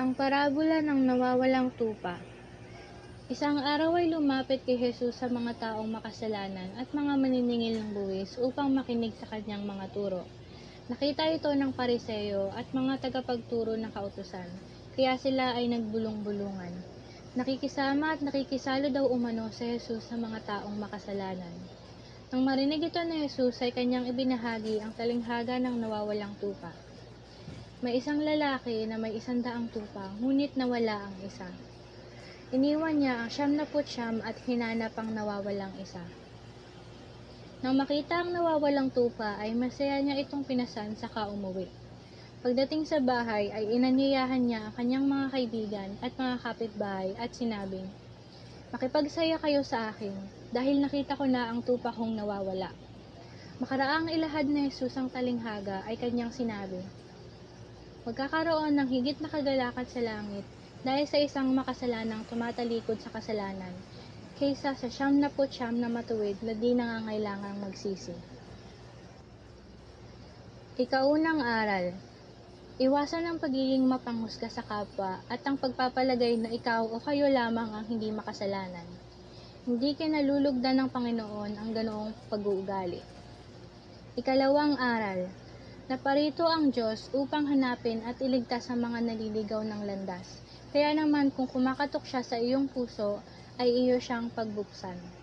Ang parabola ng nawawalang tupa. Isang araw ay lumapit kay Jesus sa mga taong makasalanan at mga maniningil ng buwis upang makinig sa kanyang mga turo. Nakita ito ng pariseyo at mga tagapagturo ng kautusan, kaya sila ay nagbulong-bulungan. Nakikisama at nakikisalo daw umano si Jesus sa mga taong makasalanan. Nang marinig ito ni Jesus ay kanyang ibinahagi ang talinghaga ng nawawalang tupa. May isang lalaki na may isang daang tupa, ngunit nawala ang isa. Iniwan niya ang siyam na putsyam at hinanap ang nawawalang isa. Nang makita ang nawawalang tupa ay masaya niya itong pinasan saka umuwi. Pagdating sa bahay ay inanyayahan niya ang kanyang mga kaibigan at mga kapitbahay at sinabing, Makipagsaya kayo sa akin dahil nakita ko na ang tupa kong nawawala. Makaraang ilahad na Jesus ang talinghaga ay kanyang sinabi, Magkakaroon ng higit na kagalakan sa langit dahil sa isang makasalanang tumatalikod sa kasalanan kaysa sa siyam na siyam na matuwid na di nangangailangang magsisi. Ikaunang aral Iwasan ang pagiging mapanghusga sa kapwa at ang pagpapalagay na ikaw o kayo lamang ang hindi makasalanan. Hindi kinalulugdan ng Panginoon ang ganoong pag-uugali. Ikalawang aral Naparito ang Diyos upang hanapin at iligtas ang mga naliligaw ng landas. Kaya naman kung kumakatok siya sa iyong puso, ay iyo siyang pagbuksan.